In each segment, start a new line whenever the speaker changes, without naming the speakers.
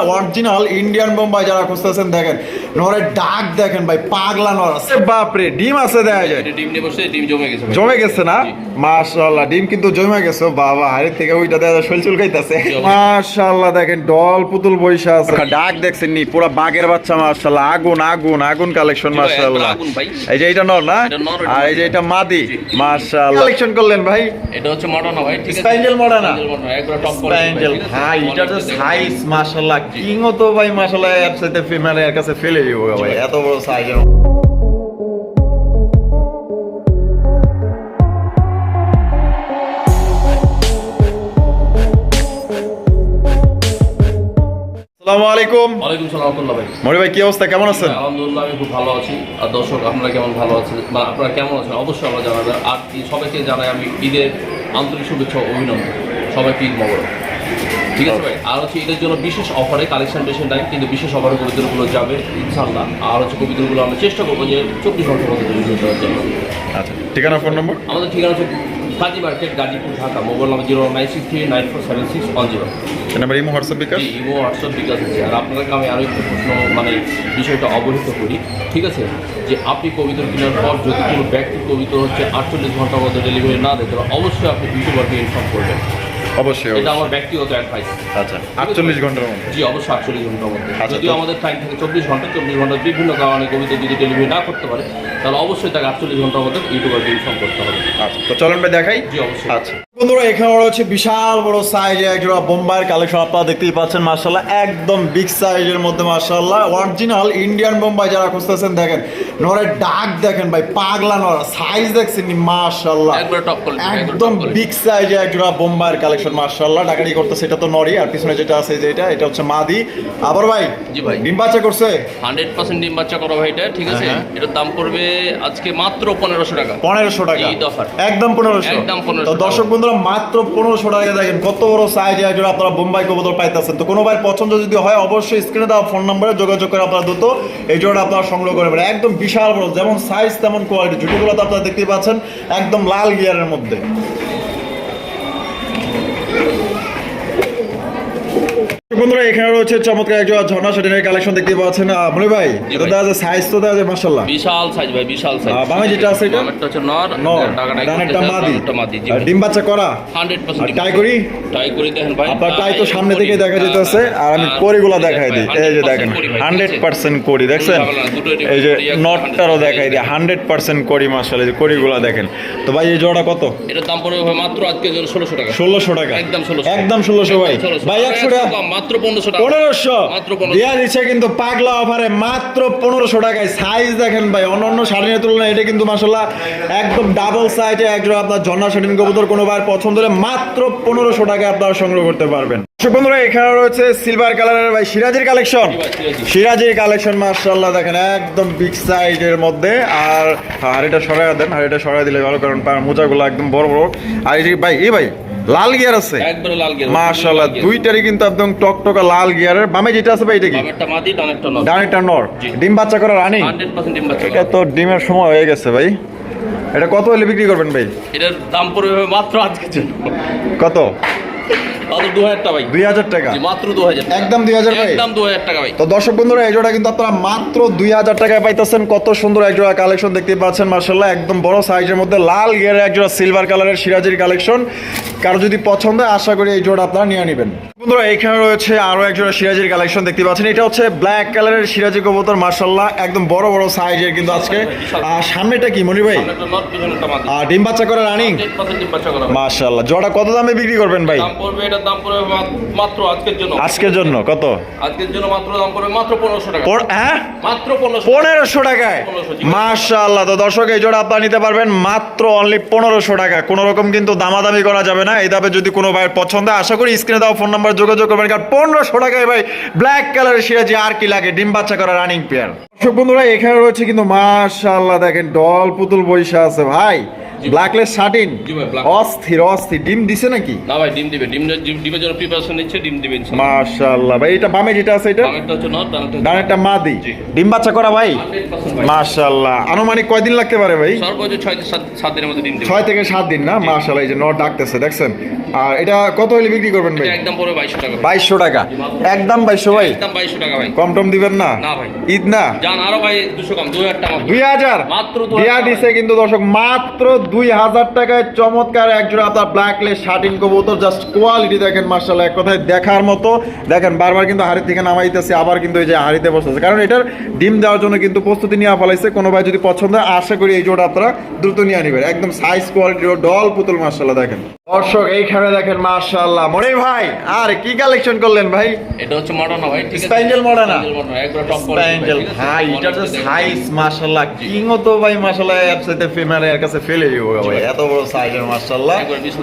Original Indian Bombay যারা খুঁজতেছেন দেখেন নরের ডাক দেখেন ভাই পাগলা নর আছে বাপরে ডিম আছে দেখা যায়।
ডিম নিয়ে বসে ডিম জমে গেছে
জমে গেছে না? মাশাআল্লাহ ডিম কিন্তু জমে গেছে বাবা হাড়ি থেকে ওইটা দেখা শৈল চুলকাইতেছে মাশাআল্লাহ দেখেন ডল পুতুল বৈশা আছে। ডাক দেখছেন নি পুরো বাঘের বাচ্চা মাশাআল্লাহ আগুন আগুন আগুন কালেকশন মাশাআল্লাহ।
একবার আগুন ভাই।
এই যে এটা নর না?
নর,
আর এই যে এটা মাদি। মাশাআল্লাহ। কালেকশন করলেন ভাই?
এটা হচ্ছে মডার্ন ভাই ঠিক আছে?
Spaniel Modern না?
Spaniel Modern, একবার টপ
স্প্যান্ডেল ভাই এটা তো সাইজ মাশাআল্লাহ কিংও তো ভাই মাশাআল্লাহ এর সাথে ফিমেল এর কাছে ফেলে দিব ভাই। এত বড় সাইজের আসসালামু আলাইকুম।
ওয়ালাইকুম সালাম ভাই।
মরি ভাই কি অবস্থা? কেমন আছেন?
আলহামদুলিল্লাহ আমি খুব ভালো আছি। আর দর্শক আপনারা কেমন ভালো আছেন? বা আপনারা কেমন আছেন? অবশ্যই আমরা জানাবেন। আর কি সবাইকে জানাই আমি ঈদের আন্তরিক শুভেচ্ছা ও অভিনন্দন। সবাইকে ঈদ মগর ঠিক আছে ভাই? আর হচ্ছে ঈদের জন্য বিশেষ অফারে কালেকশন বেশি নাই কিন্তু বিশেষ অফারে কবিতাগুলো যাবে ইনশাল্লাহ আর হচ্ছে কবিতাগুলো আমরা চেষ্টা করব যে চব্বিশ ঘণ্টার মধ্যে ডেলিভারি দেওয়ার জন্য।
আচ্ছা ঠিকানা ফোন নম্বর
আমাদের ঠিকানা হচ্ছে Kazi market Gazipur Dhaka. Mobile number zero nine six three nine four seven six one zero.
এই number imo WhatsApp bKash?
Imo WhatsApp bKash আছে আর আপনাদেরকে আমি আরও একটু প্রশ্ন মানে বিষয়টা অবহিত করি। ঠিক আছে? যে আপনি কবিতা কেনার পর যদি কোনো ব্যক্তি কবিতা হচ্ছে আটচল্লিশ ঘণ্টার মধ্যে ডেলিভারি না দেয় তাহলে অবশ্যই আপনি ইউটিউবারকে ইনফর্ম করবেন।
অবশ্যই
এটা আমার ব্যক্তিগত অ্যাডভাইস
আচ্ছা আটচল্লিশ ঘণ্টার মধ্যে।
জি অবশ্যই আটচল্লিশ ঘণ্টার মধ্যে।
আচ্ছা,
যদিও আমাদের টাইম থাকে চব্বিশ ঘণ্টা চব্বিশ ঘণ্টা বিভিন্ন কারণে কবিতা যদি ডেলিভারি না করতে পারে তাহলে অবশ্যই তাকে আটচল্লিশ ঘণ্টার মধ্যে ইউটিউবারকে ইনফর্ম করতে হবে।
আচ্ছা তো চলেন ভাই দেখাই।
জি অবশ্যই।
আচ্ছা। বন্ধুরা এখানে রয়েছে বিশাল বড় সাইজে একজোড়া বোম্বাইয়ের কালেকশন আপনারা দেখতেই পাচ্ছেন মার্শাল্লাহ একদম বিগ সাইজের মধ্যে মার্শাল্লাহ অরিজিনাল ইন্ডিয়ান বোম্বাই যারা খুঁজতেছেন দেখেন নরের ডাক দেখেন ভাই পাগলা নর সাইজ দেখছেন মার্শাল্লাহ একদম বিগ সাইজে একজোড়া বোম্বাইয়ের কালেকশন মার্শাল্লাহ ডাকাডি করতেছে এটা তো নরি আর পিছনে যেটা আছে যে এটা এটা হচ্ছে মাদি। আবার ভাই
জি ভাই।
ডিম বাচ্চা করছে?
হান্ড্রেড পার্সেন্ট ডিম বাচ্চা করা ভাই এটা ঠিক আছে?
হ্যাঁ।
এটার দাম পড়বে আজকে মাত্র পনেরোশো টাকা।
পনেরোশো টাকা। একদম পনেরোশো।
একদম 1500
তো দর্শক বন্ধুরা মাত্র পনেরোশো টাকা দেখেন, কত বড় সাইজ একজন আপনারা বোম্বাই কবুতর পাইতেছেন। তো কোনো ভাই পছন্দ যদি হয়, অবশ্যই স্ক্রিনে দেওয়া ফোন নম্বরে যোগাযোগ করে আপনারা দ্রুত এই জোড়া আপনারা সংগ্রহ করবেন একদম বিশাল বড়, যেমন সাইজ তেমন কোয়ালিটি জুটিগুলো তো আপনারা দেখতেই পাচ্ছেন, একদম লাল গিয়ারের মধ্যে। বন্ধুরা এখানে রয়েছে চমৎকার একজন ঝর্ণা শাটিনের কালেকশন দেখতে পাচ্ছেন মনি ভাই। এটা। দেখা যায় সাইজ তো দেখা যায়
বিশাল সাইজ ভাই বিশাল সাইজ
বামে যেটা আছে এটা?
বামেরটা হচ্ছে নর
নর। ডানেরটা মাদি।
মাদি
ডিম বাচ্চা করা?
হান্ড্রেড
আর
পার্সেন্ট
টাই করি
ট্রাই করে দেখেন ভাই।
আপনার টাই তো সামনে থেকে দেখা যেতেছে আর আমি
আর
দেখাই দিই। এই যে
100% করি আছে?
দেখছেন? এই যে নটটারও দেখাই দিই হান্ড্রেড পার্সেন্ট করি মাসাল এই যে করিগুলা দেখেন। তো ভাই এই জোড়া কত?
এটার দাম পড়বে ভাই মাত্র আজকে জন্য ষোলোশো টাকা।
ষোলোশো টাকা।
একদম ষোলোশো।
একদম ষোলোশো ভাই। ভাই একশো টাকা।
মাত্র পনেরোশো টাকা।
পনেরোশো? দেওয়া দিচ্ছে কিন্তু পাগলা অফারে মাত্র পনেরোশো টাকায়। সাইজ দেখেন ভাই অন্য অন্য শাড়ির তুলনায় এটা কিন্তু মাসাল্লাহ একদম ডাবল সাইজে একজন আপনার ঝর্ণা শাড়িন কবুতর কোনো ভাই পছন্দ হলে মাত্র পনেরোশো টাকায় আপনারা সংগ্রহ করতে পারবেন। বন্ধুরা এখানে রয়েছে সিলভার কালারের ভাই সিরাজির কালেকশন সিরাজির কালেকশন মার্শাল্লাহ দেখেন একদম বিগ সাইজের মধ্যে। আর হাড়িটা সরাই দেন হাড়িটা সরাই দিলে ভালো কারণ তার মোজাগুলো একদম বড় বড়। আর এই ভাই এই ভাই লাল গিয়ার আছে।
একবারে লাল গেল
মার্শাল্লাহ দুইটারই কিন্তু একদম টকটকা লাল গিয়ারের। বামে যেটা আছে ভাই এটা কি?
বামেরটা মাদি ডানেরটা নর।
ডানেরটা নর। ডিম বাচ্চা করা রানিং?
হান্ড্রেড পার্সেন্ট ডিম বাচ্চা
এটা তো ডিমের সময় হয়ে গেছে ভাই। এটা কত হলে বিক্রি করবেন ভাই?
এটার দাম পড়বে মাত্র আজকের জন্য।
কত?
মাত্র দু হাজার টাকা ভাই।
দুই হাজার টাকা?
জি, মাত্র দু হাজার টাকা।
একদম 2000 ভাই?
একদম দু হাজার টাকা ভাই।
তো দর্শক বন্ধুরা এই জোড়া কিন্তু আপনারা মাত্র দুই হাজার টাকায় পাইতেছেন। কত সুন্দর এক জোড়া কালেকশন দেখতে পাচ্ছেন মার্শাল্লাহ একদম বড় সাইজের মধ্যে লাল গিয়ারের একজোড়া সিলভার কালারের সিরাজির কালেকশন। কারও যদি পছন্দ হয় আশা করি এই জোড়া আপনারা নিয়ে নেবেন। বন্ধুরা এখানে রয়েছে আরও এক জোড়া সিরাজির কালেকশন দেখতে পাচ্ছেন। এটা হচ্ছে ব্ল্যাক কালারের সিরাজি কবুতর মার্শাল্লাহ একদম বড় বড় সাইজের কিন্তু আজকে। আর সামনেটা কি মনি ভাই? আর ডিম বাচ্চা করা রানিং
100% ডিম বাচ্চা করা। ভাই।
মার্শাল্লাহ জোড়া কত দামে বিক্রি করবেন ভাই?
দাম পড়বে এটার দাম পড়বে মাত্র আজকের জন্য।
আজকের জন্য কত?
আজকের জন্য মাত্র দাম পড়বে মাত্র পনেরোশো টাকা।
হ্যাঁ?
মাত্র পনেরোশো
টাকায়?
1500 জি।
মাশাআল্লাহ। তো দর্শক এই জোড়া আপনারা নিতে পারবেন মাত্র অনলি পনেরোশো টাকা। কোনো রকম কিন্তু দামাদামি করা যাবে না। এই দামে যদি কোনো ভাইয়ের পছন্দ আশা করি স্ক্রিনে দাও ফোন নাম্বার যোগাযোগ করবেন। কারণ পনেরোশো টাকায় ভাই ব্ল্যাক কালারের সিরাজি আর কি লাগে? ডিম বাচ্চা করা রানিং পেয়ার দর্শক বন্ধুরা, এখানে রয়েছে কিন্তু মাশাআল্লাহ দেখেন ডল পুতুল বৈশা আছে ভাই। ব্ল্যাকলেস অস্থির অস্থির। ডিম দিছে নাকি?
না ভাই ডিম দিবে। ডিম ডিম ডিমের জন্য প্রিপারেশন নিচ্ছে ডিম দিবে
মাশাআল্লাহ। ভাই এটা বামে যেটা আছে এটা?
হচ্ছে ডানেরটা
মাদি। ডিম বাচ্চা করা ভাই?
100%
মাশাআল্লাহ। আনুমানিক কয়দিন লাগতে পারে ভাই?
সর্বোচ্চ ছয় থেকে সাত সাত দিনের মধ্যে ডিম দিবে।
ছয় থেকে সাত দিন না? মাশাআল্লাহ এই যে নট ডাকতেছে দেখছেন? আর এটা কত হলে বিক্রি করবেন ভাই?
একদম পড়বে বাইশশো টাকা। ভাই।
বাইশশো টাকা। একদম বাইশশো ভাই?
একদম বাইশশো টাকা ভাই।
কম টম দিবেন না?
না ভাই।
ঈদ না?
যান আরও ভাই দুশো কম দুই হাজার টাকা।
দুই হাজার?
মাত্র দুই
দেয়া দিছে কিন্তু দর্শক মাত্র দুই হাজার টাকায় চমৎকার একজোড়া আপনার ব্ল্যাকলেস শার্টিন কবুতর জাস্ট কোয়ালিটি দেখেন মার্শাল্লাহ এক কথায় দেখার মতো। দেখেন, বারবার কিন্তু হাড়ি থেকে নামাইতেছে আবার কিন্তু এই যে হাড়িতে বসতেছে। কারণ এটার ডিম দেওয়ার জন্য কিন্তু প্রস্তুতি নিয়ে ফেলাইছে, কোনো ভাই যদি পছন্দ হয়, আশা করি এই জোড়া আপনারা দ্রুত নিয়ে নেবেন। একদম সাইজ কোয়ালিটির ডল পুতুল মার্শাল্লাহ দেখেন। দর্শক এইখানে দেখেন মনে ভাই আর কি কালেকশন করলেন ভাই?
এটা হচ্ছে মডার্ন ভাই ঠিক আছে?
Spaniel modern না?
Spaniel modern, একবার টপ
স্প্যান্ডেল ভাই এটার যে সাইজ মাশাআল্লাহ। কিংও তো ভাই মাশাআল্লাহ এর কাছে ফেলে দিব ভাই। এত বড় সাইজের মাশাআল্লাহ।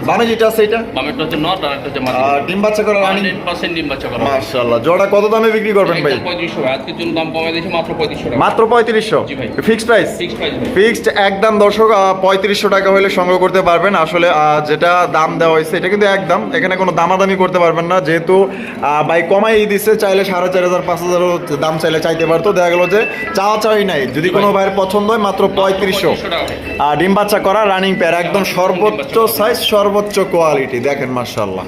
মানে যেটা আছে এটা?
হচ্ছে নট আর একটা হচ্ছে মাদি
ডিম বাচ্চা করা রানিং
100% ডিম বাচ্চা করা
মাশাআল্লাহ। জোড়া কত দামে বিক্রি করবেন ভাই?
3500 আজকে জন্য দাম কমে দিয়েছি মাত্র 3500 টাকা।
মাত্র পঁয়ত্রিশশো?
জি ভাই।
Fixed price
fix price
fixed একদম দর্শক পঁয়ত্রিশশো টাকা হলে সংগ্রহ করতে পারবেন। আসলে যেটা দাম দেওয়া হয়েছে এটা কিন্তু একদম এখানে কোনো দামাদামি করতে পারবেন না যেহেতু বাইক ভাই কমাই দিচ্ছে চাইলে সাড়ে চার হাজার পাঁচ হাজারও দাম চাইলে চাইতে পারতো। দেখা গেলো যে চাওয়া চাই নাই। যদি কোনো ভাইয়ের পছন্দ হয় মাত্র পঁয়ত্রিশশো।
3500 টাকা ভাই।
আর ডিম বাচ্চা করা রানিং পেয়ার একদম সর্বোচ্চ সাইজ সর্বোচ্চ কোয়ালিটি দেখেন মার্শাল্লাহ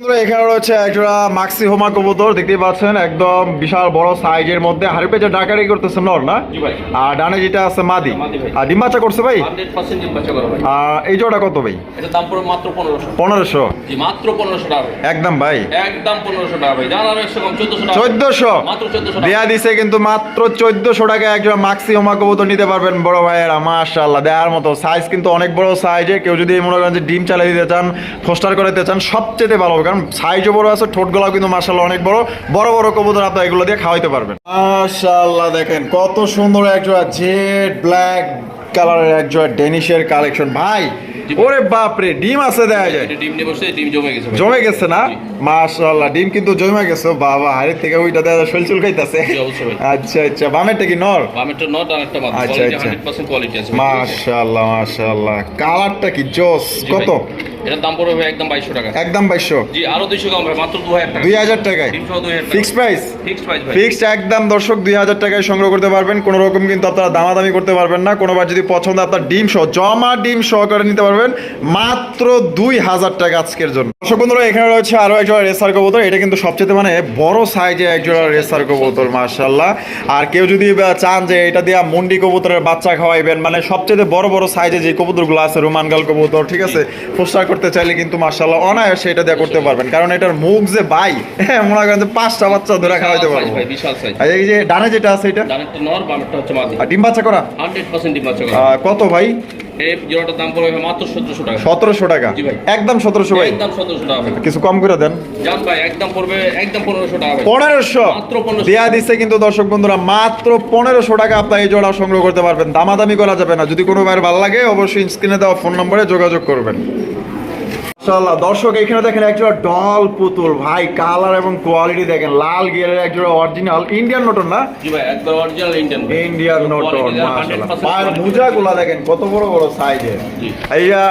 বন্ধুরা, এখানে রয়েছে একটা মাক্সি হোমা কবুতর দেখতেই পাচ্ছেন একদম বিশাল বড় সাইজের মধ্যে। হাড়ি পেঁচে ডাকারি করতেছে নর না? আর ডানে যেটা আছে মাদি। আর ডিম বাচ্চা করছে ভাই?
100% ডিম বাচ্চা করা ভাই।
আর এই জোড়া কত ভাই?
এটা দাম পড়বে মাত্র 1500
পনেরোশো?
মাত্র 1500 টাকা
একদম ভাই।
একদম 1500 টাকা ভাই। জান আর 100 কম 1400 টাকা।
চোদ্দশো? দেয়া দিছে কিন্তু মাত্র চোদ্দশো টাকা একজন মাক্সি হোমা কবুতর নিতে পারবেন বড় ভাইয়েরা মাশাল্লাহ দেওয়ার মতো সাইজ কিন্তু অনেক বড় সাইজে কেউ যদি মনে করেন যে ডিম চালিয়ে দিতে চান ফোস্টার করে দিতে চান সবচেয়ে ভালো। কারণ সাইজও বড় আছে, ঠোঁট গলাও কিন্তু মার্শাল্লাহ অনেক বড়। বড় বড় কবুতর আপনার এগুলো দিয়ে খাওয়াইতে পারবেন। মার্শাল্লাহ দেখেন, কত সুন্দর একজোড়া জেড ব্ল্যাক কালারের একজোড়া ডেনিশের কালেকশন। ভাই ওরে বাপরে ডিম আছে দেয়া যায়।
ডিম নিয়ে বসে ডিম জমে গেছে
জমে গেছে না। মাশাআল্লাহ ডিম কিন্তু জমে গেছে। বাবা হাড়ির থেকে ওইটা দেখা শৈল খাইতেছে। আচ্ছা আচ্ছা বামেরটা কি নর?
বামেরটা নট আর একটা মাদি
আচ্ছা, আচ্ছা।
100% কোয়ালিটি আছে
মাশাআল্লাহ মাশাআল্লাহ। কালারটা কি জোস। কত?
এটার দাম পড়বে একদম 2200 টাকা।
একদম বাইশশো।
জি আরও 200 কম ভাই মাত্র 2000 টাকা।
দুই হাজার টাকায়?
ডিম সহ 2000 টাকা।
Fixed price?
ফিক্সড প্রাইস ভাই।
ফিক্সড একদম দর্শক দুই হাজার টাকায় সংগ্রহ করতে পারবেন। কোনো রকম কিন্তু আপনারা দামাদামি করতে পারবেন না। কোনোবার যদি পছন্দ আপনার ডিম সহ জমা ডিম সহকারে নিতে পারবেন মাত্র দুই হাজার টাকা আজকের জন্য। দর্শক বন্ধুরা এখানে রয়েছে আরও একজোড়া রেসার কবুতর। এটা কিন্তু সবচেয়ে মানে বড় সাইজে একজোড়া রেসার কবুতর মার্শাল্লাহ আর কেউ যদি চান যে এটা দিয়ে মুন্ডি কবুতরের বাচ্চা খাওয়াইবেন মানে সবচেয়ে বড় বড় সাইজে যে কবুতরগুলো আছে রোমানগাল কবুতর ঠিক আছে? পোস্টার করতে চাইলে কিন্তু মার্শাল্লাহ অনায়াসে এটা দিয়ে করতে পারবেন। কারণ এটার মুখ যে বাই হ্যাঁ মনে করেন যে পাঁচটা বাচ্চা ধরে খাওয়াইতে পারব। এই যে ডানে যেটা আছে এটা?
নর বামেরটা হচ্ছে মাদি
আর ডিম বাচ্চা করা?
100% ডিম বাচ্চা
কত ভাই?
দাম পড়বে মাত্র 1700 টাকা।
সতেরোশো টাকা।
জি ভাই।
একদম সতেরোশো ভাই।
একদম 1700 টাকা
কিছু কম করে দেন।
জান ভাই একদম পড়বে একদম 1500 টাকা ভাই।
পনেরোশো।
মাত্র 1500
দেয়া দিচ্ছে কিন্তু দর্শক বন্ধুরা মাত্র পনেরোশো টাকা আপনি এই জোড়া সংগ্রহ করতে পারবেন। দামাদামি করা যাবে না। যদি কোনো ভাইয়ের ভালো লাগে অবশ্যই স্ক্রিনে দেওয়া ফোন নম্বরে যোগাযোগ করবেন। মাশাআল্লাহ, দর্শক এখানে দেখেন একজোড়া ডল পুতুল। ভাই কালার এবং কোয়ালিটি দেখেন। লাল গিয়ারের একজোড়া অরিজিনাল। ইন্ডিয়ান নোটন না?
জি ভাই একবার অরিজিনাল ইন্ডিয়ান
ইন্ডিয়ান নটন মাশাআল্লাহ। পায়ের মোজাগুলা দেখেন কত বড় বড় সাইজের
জি।
এইয়া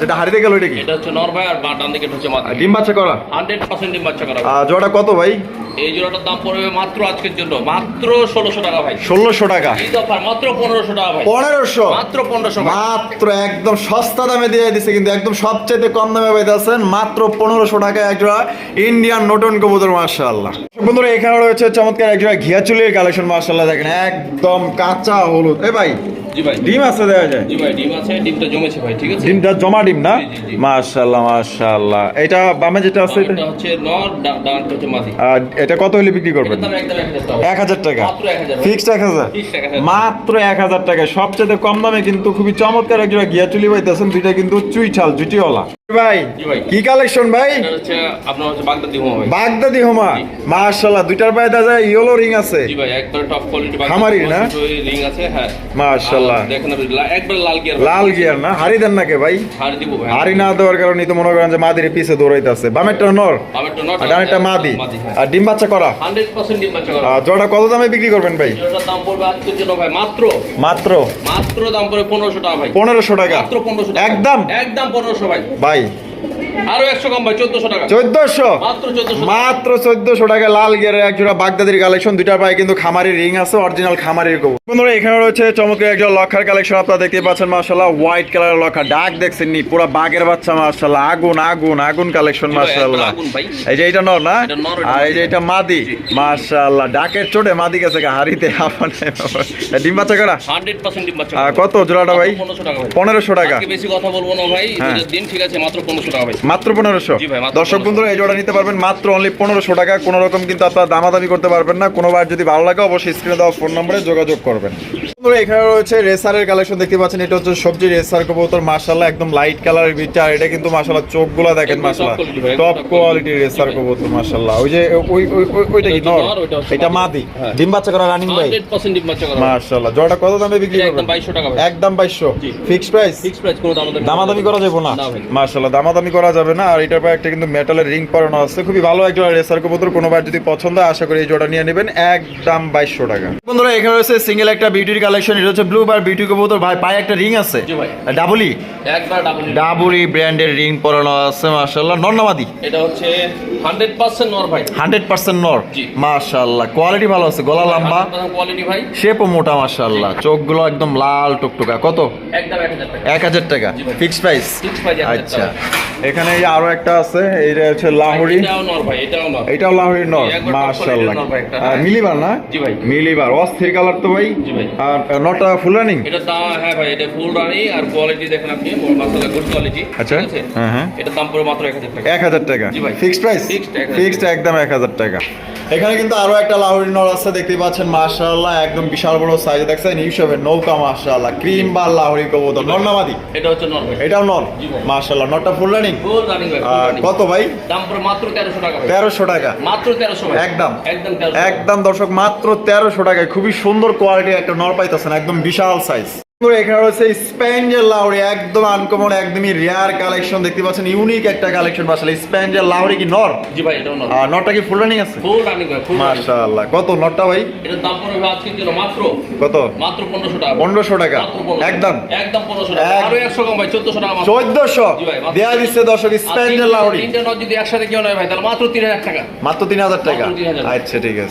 যেটা হারিতে গেল এটা কি?
এটা হচ্ছে নর ভাই আর ডান দিকে হচ্ছে মাদি
ডিম বাচ্চা করা?
100% ডিম বাচ্চা করা।
জোড়া কত ভাই?
এই জোড়াটার দাম পড়বে মাত্র আজকের জন্য। মাত্র 1600 টাকা ভাই।
ষোলোশো টাকা।
এই দফার মাত্র 1500 টাকা ভাই।
পনেরোশো?
মাত্র 1500 ভাই।
মাত্র একদম সস্তা দামে দিয়ে দিছে কিন্তু একদম সবচেয়ে কম দামে পাইতেছেন মাত্র পনেরোশো টাকায় একজোড়া ইন্ডিয়ান নটন কবুতর মার্শাল্লাহ বন্ধুরা এখানে রয়েছে চমৎকার একজোড়া ঘিয়া চুলের কালেকশন মার্শাল্লাহ দেখেন একদম কাঁচা হলুদ। এ ভাই ডিম আছে দেওয়া যায়?
ডিমটা
জমা ডিম না। মার্শাল্লাহ মার্শাল্লাহ এটা বামে যেটা আছে এটা?
এটা হচ্ছে নর ডা- হচ্ছে মাদি
আর এটা কত হলে বিক্রি করবেন?
এটার দাম একদম 1000 টাকা
এক হাজার টাকা।
মাত্র 1000 ভাই।
ফিক্সড এক হাজার? মাত্র এক হাজার টাকায় সবচেয়ে কম দামে কিন্তু খুবই চমৎকার একজোড়া গিয়া চুলি পাইতেছেন দুইটা কিন্তু চুই ছাল জুটিওয়ালা। ভাই কি কালেকশন ভাই?
বাগদাদি হোমা
দুইটার পায়ে ইয়েলো রিং আছে। না?
রিং আছে হ্যাঁ।
মাশাআল্লাহ।
আর দেখেন আপনি লা- একবার লাল গিয়ার
লাল গিয়ার না? হারি দেন নাকি ভাই?
হার দিব ভাই।
হারি না দেওয়ার কারণে তো মনে করেন যে মাদির পিছে দৌড়াইতেছে। বামেরটা নর? ডানেরটা মাদি।
হ্যাঁ।
আর ডিম বাচ্চা করা?
100% ডিম বাচ্চা করা।
আর জোড়া কত দামে বিক্রি করবেন ভাই?
মাত্র।
মাত্র?
মাত্র দাম পড়বে 1500 টাকা ভাই।
পনেরোশো টাকা?
মাত্র 1500 টাকা।
একদম?
একদম 1500 ভাই।
ভাই
ভাই আরও 100 কম ভাই 1400 টাকা।
চোদ্দশো?
মাত্র 1400
টাকা। লাল গিয়ারের বাগদাদির কালেকশন দুইটার পায়ে কিন্তু খামারি রিং আছে অরিজিনাল খামারির কবুতর বন্ধুরা এখানে রয়েছে চমৎকার একজন লক্ষার কালেকশন আপনারা দেখতে পাচ্ছেন হোয়াইট কালারের লক্ষা। ডাক দেখছেন নি পুরো বাচ্চা আগুন আগুন আগুন কালেকশন। এই যে এটা নর না? আর এই যে এটা মাদি ডাকের চোটে মাদি গেছে গা হারিতে আপনি। ডিম বাচ্চা করা
100% ডিম বাচ্চা
কত জোড়াটা ভাই?
1500 টাকা ভাই।
পনেরোশো টাকা।
বেশি কথা বলব না ভাই। দিন ঠিক আছে মাত্র 1500 টাকা ভাই
মাত্র পনেরোশো। দর্শক
1500
বন্ধুরা এই জোড়া নিতে পারবেন মাত্র অনলি পনেরোশো টাকা। কোনো রকম কিন্তু আপনারা দামাদামি করতে পারবেন না। কোনোবার যদি ভালো লাগে অবশ্যই স্ক্রিনে দেওয়া ফোন নম্বরে যোগাযোগ করবেন। বন্ধুরা এখানে রয়েছে রেসারের কালেকশন দেখতে পাচ্ছেন। এটা হচ্ছে সবজি রেসার কবুতর মার্শাল্লাহ একদম লাইট কালারের আর এটা কিন্তু চোখগুলো দেখেন
একদম top
মার্শাল্লাহ
quality ভাই,
টপ
quality।
রেসার। কবুতর মার্শাল্লাহ ওই যে ওই ওই- ওই- ওইটা কি? নর? এটা
মাদি। হ্যাঁ।
ডিম বাচ্চা করা রানিং ভাই।
100% ডিম বাচ্চা করা।
মার্শাল্লাহ জোড়াটা কত দামে বিক্রি করবেন?
একদম 2200 টাকা
একদম বাইশশো।
জি।
ফিক্সড প্রাইস
প্রাইস কোনো
দামাদামি করা যাবে না।
না
দামাদামি করা যাবে না। আর এটার পর একটা কিন্তু মেটালের রিং পরানো আছে। খুবই ভালো একটা রেসার কবুতর। কোনোবার যদি পছন্দ হয়, আশা করি এই জোড়া নিয়ে নেবেন। একদম বাইশশো টাকা। বন্ধুরা এখানে রয়েছে সিঙ্গেল একটা বিউটির কালেকশন এটা হচ্ছে ব্লু বার বিউটি কবুতর। ভাই পায়ে একটা রিং আছে। ডাবলি? ডাবুরি ব্র্যান্ডের রিং পরানো আছে মার্শাল্লাহ নর্নামাদি
এটা হচ্ছে 100% নর ভাই।
হান্ড্রেড পার্সেন্ট নর?
জি।
মার্শাল্লাহ কোয়ালিটি ভালো আছে। গলা লম্বা?
কোয়ালিটি ভাই।
শেপও মোটা মার্শাল্লাহ চোখগুলো একদম লাল টুকটুকা। কত?
একদম 1000 টাকা।
এক হাজার টাকা।
জি ভাই।
ফিক্সড প্রাইস
1000
আচ্ছা। এখানে আরও একটা আছে এইটা হচ্ছে লাহোরি।
এটাও নর এটাও
লাহোরি নর মাশাআল্লাহ। মিলিবার না?
জি ভাই।
মিলিবার অস্থির কালার তো ভাই।
জি ভাই।
আর নটা ফুল রানিং
এটা দাম হ্যাঁ ভাই এটা ফুল রানি আর কোয়ালিটি দেখেন আপনি মাসালা গুড কোয়ালিটি
আচ্ছা। হ্যাঁ, হ্যাঁ।
এটা দাম পড়ে মাত্র 1000 টাকা।
এক হাজার টাকা।
জি ভাই।
ফিক্সড প্রাইস ফিক্সড একদম এক হাজার টাকা। এখানে কিন্তু আরও একটা লাহোরি নর আছে দেখতেই পাচ্ছেন মাশাআল্লাহ একদম বিশাল বড় সাইজ দেখছেন? হিসেবে নৌকা মাশাআল্লাহ ক্রিম বা লাহোরি কবুতর। নর্নামাদি
এটা হচ্ছে নর
এটাও নর। মাশাআল্লাহ নটটা ফুল রানিং
ফুল রানি ভাই
কত ভাই?
দাম মাত্র 1300 টাকা
তেরোশো টাকা।
মাত্র 1300
একদম।
একদম
একদম দর্শক মাত্র তেরোশো টাকায় খুবই সুন্দর কোয়ালিটির একটা নর পাইতেছেন একদম বিশাল সাইজ এখানে রয়েছে স্প্যাঞ্জেল লাউরি একদম আনকমন একদমই রেয়ার কালেকশন দেখতে পাচ্ছেন ইউনিক একটা কালেকশন আসলে স্প্যাঞ্জেল লাউরি কি নর?
জি ভাই এটাও নর।
আর নরটা কি ফুল রানিং আছে?
ফুল রানি ভাই ফুল
মাশাআল্লাহ কত নরটা ভাই?
এটার দাম পড়বে আজকে দিল মাত্র?
কত?
মাত্র 1500 টাকা
পনেরোশো টাকা। একদম।
একদম 1500 টাকা। আরও 100 কম ভাই 1400 টাকা মাত্র।
চোদ্দশো?
জি ভাই, মাত্র-
দেয়া দিচ্ছে দর্শক
তিনটে-
লাউরি।
তিনটে নট যদি একসাথে কেউ নয় ভাই তাহলে মাত্র 3000 টাকা।
মাত্র তিন হাজার টাকা। আচ্ছা ঠিক আছে।